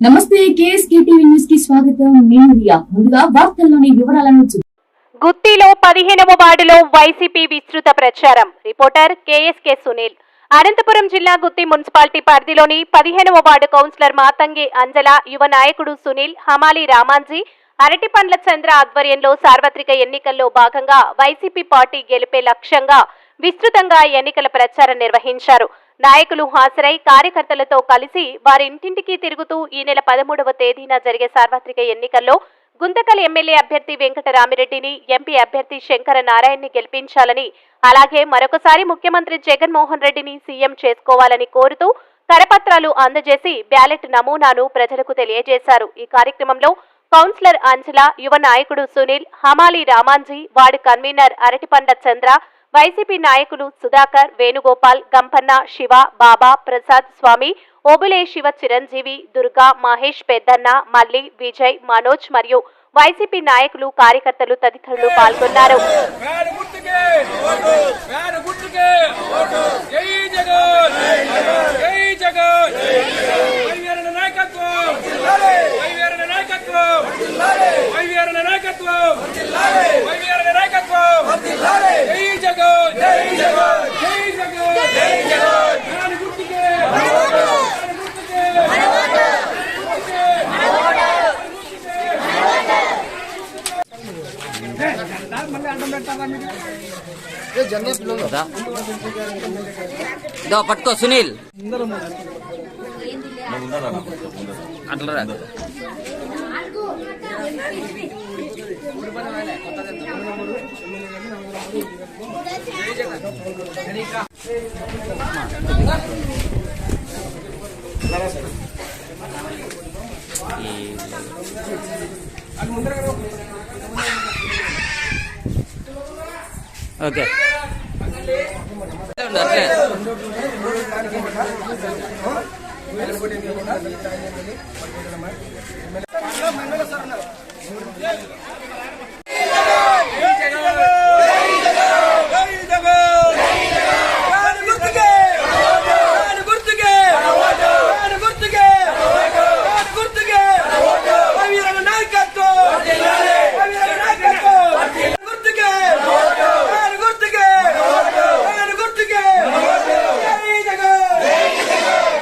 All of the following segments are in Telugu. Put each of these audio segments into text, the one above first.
నమస్తే కేఎస్కే టీవీ న్యూస్కి స్వాగతం. నేను రియా. ముందుగా వార్తల్లోని వివరాలను చూ- గుత్తిలో పదిహేనవ వార్డులో వైసీపీ విస్తృత ప్రచారం. Reporter KSK Sunil. అనంతపురం జిల్లా గుత్తి మున్సిపాలిటీ పరిధిలోని పదిహేనవ వార్డు కౌన్సిలర్ మాతంగి అంజల యువ నాయకుడు సునీల్ హమాలి రామాంజీ అరటిపండ్ల చంద్ర ఆధ్వర్యంలో సార్వత్రిక ఎన్నికల్లో భాగంగా వైసీపీ పార్టీ గెలిపే లక్ష్యంగా విస్తృతంగా ఎన్నికల ప్రచారం నిర్వహించారు. నాయకులు హాజరై కార్యకర్తలతో కలిసి వారి ఇంటింటికి తిరుగుతూ ఈ నెల పదమూడవ తేదీన జరిగే సార్వత్రిక ఎన్నికల్లో గుంతకల్ ఎమ్మెల్యే అభ్యర్థి వెంకటరామిరెడ్డిని ఎంపీ అభ్యర్థి శంకర నారాయణ్ని గెలిపించాలని అలాగే మరొకసారి ముఖ్యమంత్రి జగన్మోహన్ రెడ్డిని సీఎం చేసుకోవాలని కోరుతూ కరపత్రాలు అందజేసి బ్యాలెట్ నమూనాను ప్రజలకు తెలియజేశారు. ఈ కార్యక్రమంలో కౌన్సిలర్ అంజల యువ నాయకుడు సునీల్ హమాలి రామాంజీ వార్డు కన్వీనర్ అరటిపండ చంద్ర వైసీపీ నాయకులు సుధాకర్ వేణుగోపాల్ గంపన్న శివ బాబా ప్రసాద్ స్వామి ఓబులే శివ చిరంజీవి దుర్గా మహేష్ పెద్దన్న మల్లి విజయ్ మనోజ్ మరియు వైసీపీ నాయకులు కార్యకర్తలు తదితరులు పాల్గొన్నారు. దా. దో పట్టుకో సునీల్ అట్లా ఈ- ఓకే. అట్లే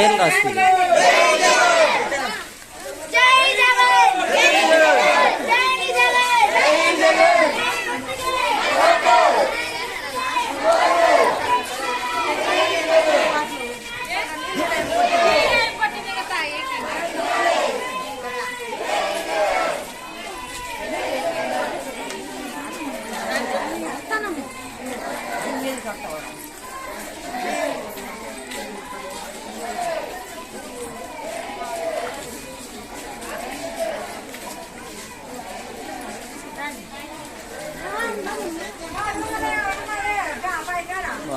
బేల్ కాస్తుంది Gracias.